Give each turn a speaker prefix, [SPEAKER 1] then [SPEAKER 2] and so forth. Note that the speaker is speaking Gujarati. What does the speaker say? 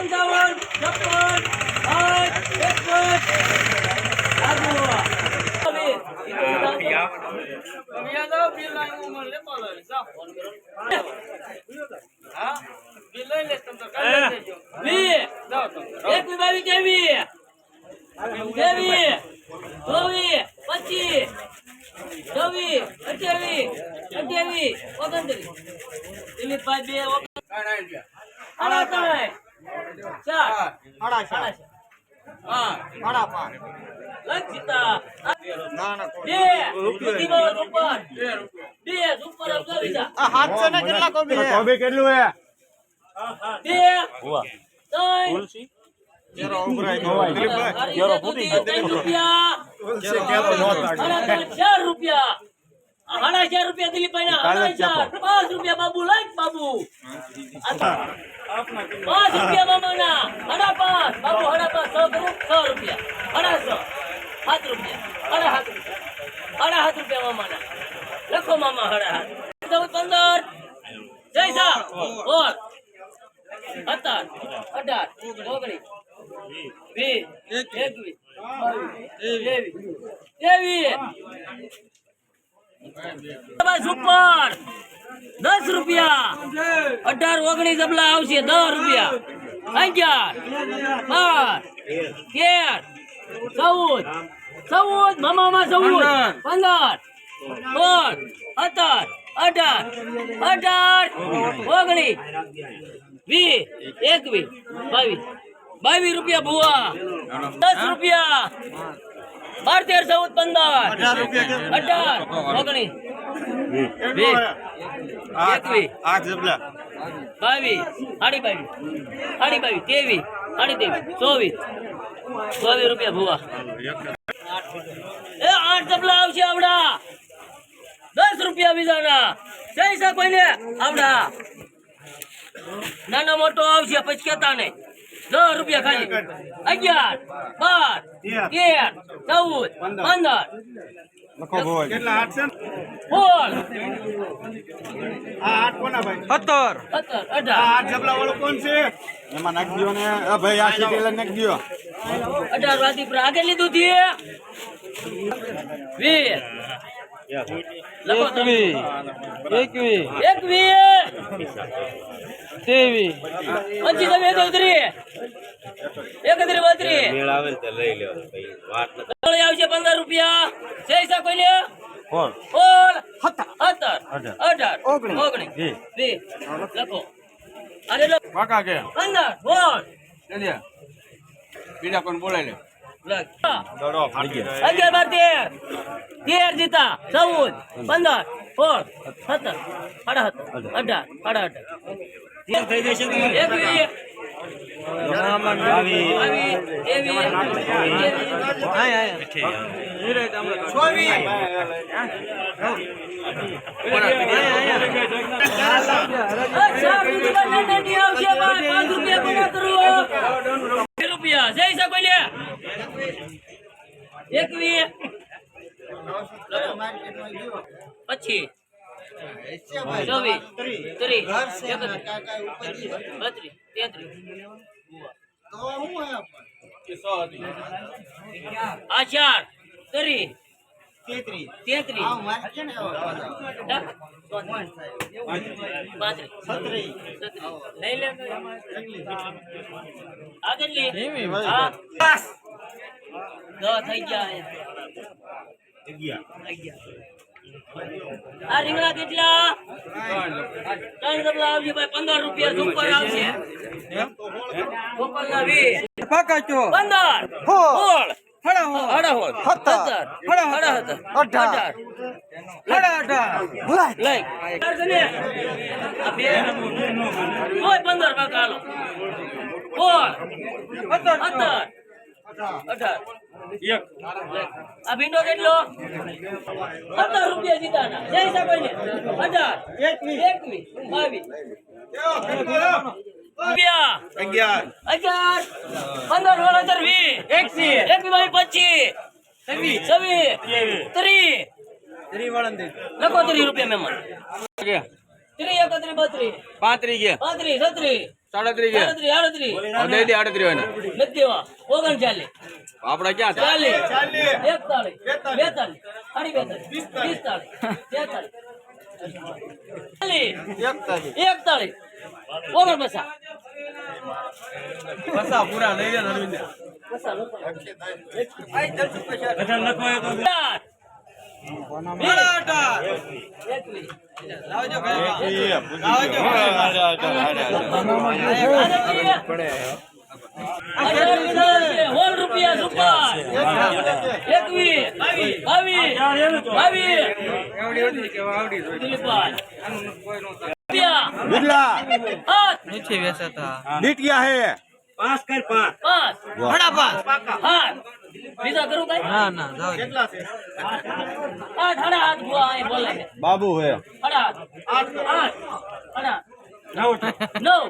[SPEAKER 1] પંચાવન છપ્પન સાઠ એકસઠ ત્રેવીસ ત્રેવીસ ચોવીસ પચીસ છવ્વીસ અઠ્યાવીસ અઠ્યાવીસ ઓગણત્રીસ દિલીપભાઈ બે ઓગણ- સાડા ત્રણ ચાર સાડા ચાર પાંચ લક્ષિતા બે પ્રતિમા ઉપર બે સુપર અફઝાવિતા
[SPEAKER 2] કોબી કેટલું હે
[SPEAKER 1] બે ત્રણ ત્રણ રૂપિયા ત્રણ. રૂપિયા. દિલીપભાઈ ના પાંચ રૂપિયા બાબુ. લાઈટ બાબુ. પાંચ રૂપિયા રૂપિયા હાથ રૂપિયા મામાના. લખો મામા અઢા હાથ. પંદર. જય સા ઓર સત્તર, અઢાર, ઓગણીસ દસ રૂપિયા. અઢાર, ઓગણીસ અબલા આવશે. દસ રૂપિયા. અગિયાર, બાર, તેર, ચૌદ ચૌદ મામામાં ચૌદ. પંદર. સોળ સત્તર અઢાર. અઢાર ઓગણીસ વીસ એકવીસ બાવીસ. બાવીસ રૂપિયા ભુવા. દસ રૂપિયા. બાર તેર ચૌદ પંદર. અઢાર ઓગણીસ વીસ એકવીસ બાવીસ સાડી બાવીસ સાડી બાવીસ ત્રેવીસ સાડી ત્રેવીસ ચોવીસ. ચોવીસ રૂપિયા ભુવા. આવશે આવડા. દસ રૂપિયા બીજાના. જઈ છે કોઈને? આવડા. નાનો મોટો આવશે પછી કેતા નહીં. દસ રૂપિયા ખાલી. અગિયાર બાર તેર ચૌદ પંદર. અઢાર.
[SPEAKER 2] વાગી કોણ છે? એમાં નાખી દો ને. આ ભાઈ આ સીટી નાખી દો
[SPEAKER 1] અઢાર વાદી પર આગળ લીધું વીસ હવે એક એકત્રીસ બત્રીસ.
[SPEAKER 3] મેળ આવે ને લઈ લેવાનો ભાઈ વાત નથી.
[SPEAKER 1] આવશે પંદર રૂપિયા. જય સા કોઈને?
[SPEAKER 4] કોણ?
[SPEAKER 1] સોળ સત્તર
[SPEAKER 4] અઢાર.
[SPEAKER 1] અઢાર.
[SPEAKER 4] ઓગણીસ.
[SPEAKER 1] ઓગણીસ.
[SPEAKER 4] વીસ.
[SPEAKER 1] વીસ. લખો. અરે
[SPEAKER 4] કાકા કે?
[SPEAKER 1] પંદર. સોળ
[SPEAKER 4] બીજા કોણ બોલાય લે?
[SPEAKER 1] અગિયાર બાર તેર. તેર જીતા. ચૌદ પંદર સોળ સત્તર સાડા સત્તર અઢાર સાડા અઢાર
[SPEAKER 3] થઈ જશે
[SPEAKER 1] એકવીસ બાવીસ, ત્રેવીસ, ચાર રૂપિયા નાની આવશે બાર, પાંચ રૂપિયા ગુના કરો. બે રૂપિયા જઈ શકો લે એકવીસ પછી ચોવીસ ત્રીસ એકત્રીસ બત્રીસ તેત્રીસ આ ત્રીસ તેત્રીસ પાંત્રીસ. લઈ લે આ કેટલી હા દસ થઈ ગયા આ રીંગણા કેટલા? ત્રણ ડબલા આવશે ભાઈ પંદર રૂપિયા સુપર આવશે. સુપર ના વીસ.
[SPEAKER 4] પાકા ચો
[SPEAKER 1] પંદર. સોળ
[SPEAKER 4] હો
[SPEAKER 1] અઢાર. લઈ આ ભીંડો કેટલો? સત્તર રૂપિયા જીતાના. જય સાહેબ અઢાર. એકવીસ. બાવીસ.
[SPEAKER 2] અગિયાર.
[SPEAKER 1] અગિયાર. પંદર સોળ સત્તર વીસ. એકવીસ. એકવીસ બાવીસ પચીસ. છવ્વીસ. ત્રીસ. લખો ત્રીસ રૂપિયા મહેમાન ત્રીસ એકત્રીસ બત્રીસ.
[SPEAKER 4] પાંત્રીસ ગયા.
[SPEAKER 1] પાંત્રીસ છત્રીસ.
[SPEAKER 4] સાડત્રીસ
[SPEAKER 1] આડત્રીસ. આડત્રીસ નથી દેવા. ઓગણચાલીસ
[SPEAKER 4] આપણે ક્યાં
[SPEAKER 1] ચાલીસ. એકતાલીસ બેતાલીસ. સાડી બેતાલીસ. પિસ્તાલીસ. તેતાલીસ ચાલીસ એકતાલીસ. ઓગણપચાસ
[SPEAKER 4] પસા પૂરા લઈ અરવિંદ. નથી વેચાતા
[SPEAKER 2] દીટ ગયા હે
[SPEAKER 3] પાંચ કર પાંચ
[SPEAKER 1] પાંચ
[SPEAKER 4] હડા પાકા
[SPEAKER 1] આઠ બીજા કરું કઈ?
[SPEAKER 4] ના ના જાવ
[SPEAKER 1] આઠ હડા હાથ ભુવા અહીં બોલે.
[SPEAKER 2] બાબુ હે.
[SPEAKER 1] આઠ નવ.